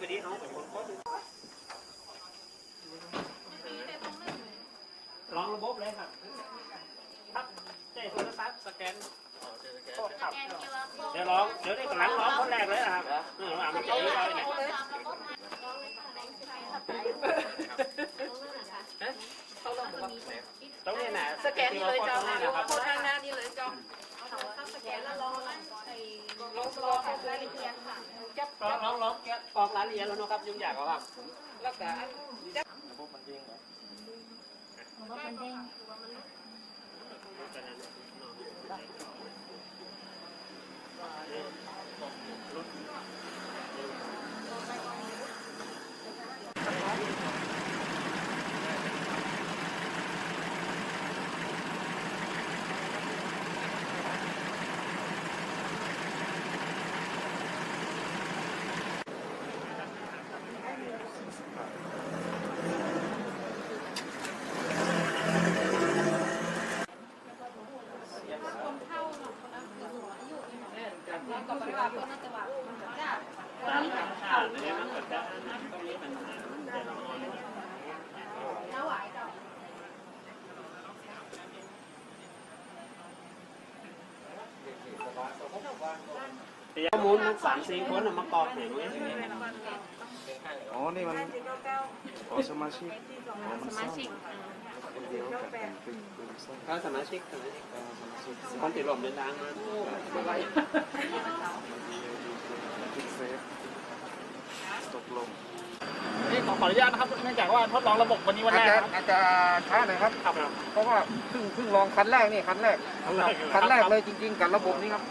บดีเขาเป็นคนโพสต์ลองระบบเลยครับครับใช้โทรศัพท์สแกนโทษครับเดี๋ยวลอง เดี๋ยวได้กำลังร้องคนแรกเลยนะครับเอออะมันจะมีรอยเนี่ยตรงนี้นะสแกนเลยเจ้าโคตรหน้านี่เลยเจ้า สแกนแล้วลองไอ้ลองลองรายละเอียดค่ะ ลองลองลองแกะกรอกรายละเอียดแล้วเนาะครับยุ่งยากกว่าครับแล้วก็อันว่ามันเด้งแล้งก็ปฏิบัติเพื่อนจะว่ามันจะ ตามธรรมชาติเลยมันก็จะต้องมีปัญหามันจะน้อย แล้วไหวเจ้า แต่ ข้อมูลมันสามสี่คนน่ะมากรอกอย่างนี้อ๋อ นี่มันอ๋อสมาชิกอ๋อมันสมาชิกคนเดียวกันเป็นเป็นส้มถ้าสมาชิกสมาชิกอ่าสมาชิกคนติดลมเดินทางมา คิดเซฟ ตกลงนี่ขอขออนุญาตนะครับเนื่องจากว่าทดลองระบบวันนี้วันแรกครับอาจจะช้าหน่อยครับ ครับ เพราะว่าเพิ่งเพิ่งลองคันแรกนี่คันแรกคันแรกเลยจริง ๆ กับระบบนี้ครับ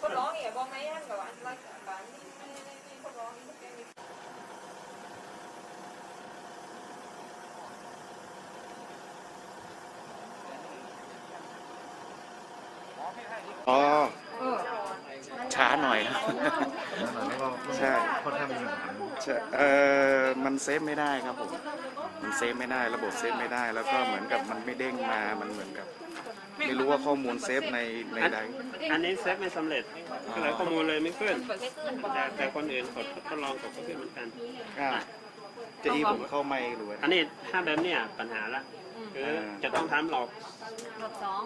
คนร้องเนี่ยบอกไหมอันกับอันรักบ้านนี่นี่นี่คนร้องนี่สแกนนี่ อ๋อช้าหน่อยครับใช่ค่อนข้างมีปัญหาใช่เออมันเซฟไม่ได้ครับผม มันเซฟไม่ได้ระบบเซฟไม่ได้ แล้วก็เหมือนกับมันไม่เด้งมา มันเหมือนกับ ไม่รู้ว่าข้อมูลเซฟในในใดอันนี้เซฟไม่สำเร็จก็เลยข้อมูลเลยไม่ขึ้นแต่แต่คนอื่นกดทดลองกดก็ขึ้นเหมือนกันอ่าจะอีผมเข้าไม่หรือว่าอันนี้ถ้าแบบเนี้ยปัญหาละ คือจะต้องทำหลอกรอบสอง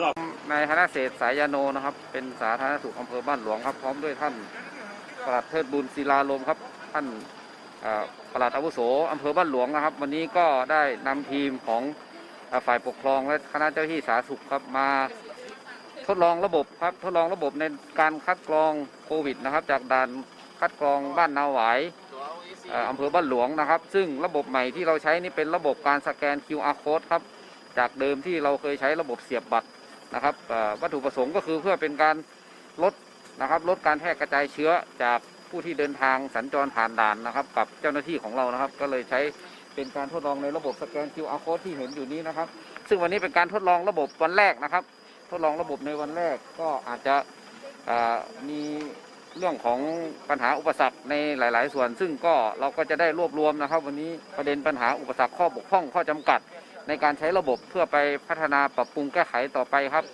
หลอกนายธนเศรษฐ์สายยาโนนะครับ เป็นสาธารณสุขอำเภอบ้านหลวงครับ พร้อมด้วยท่านปลัดเทิดบุญศิลาลมครับ ท่านเอ่อปลัดอาวุโสอำเภอบ้านหลวงนะครับ วันนี้ก็ได้นำทีมของเอ่อฝ่ายปกครองและคณะเจ้าหน้าที่สาธารณสุขครับมาทดลองระบบครับทดลองระบบในการคัดกรองโควิดนะครับ จากด่านคัดกรองบ้านนาหวายเอำเภอบ้านหลวงนะครับ ซึ่งระบบใหม่ที่เราใช้นี่เป็นระบบการสแกน QR code ครับ จากเดิมที่เราเคยใช้ระบบเสียบบัตรนะครับวัตถุประสงค์ก็คือเพื่อเป็นการลดนะครับลดการแพร่กระจายเชื้อจากผู้ที่เดินทางสัญจรผ่านด่านนะครับ กับเจ้าหน้าที่ของเรานะครับ ก็เลยใช้เป็นการทดลองในระบบสแกน QR code ที่เห็นอยู่นี้นะครับ ซึ่งวันนี้เป็นการทดลองระบบวันแรกนะครับ ทดลองระบบในวันแรกก็อาจจะมี เรื่องของปัญหาอุปสรรคในหลาย ๆ ส่วน ซึ่งก็เราก็จะได้รวบรวมนะครับ วันนี้ประเด็นปัญหาอุปสรรคข้อบกพร่องข้อจำกัด ในการใช้ระบบเพื่อไปพัฒนาปรับปรุงแก้ไขต่อไปครับ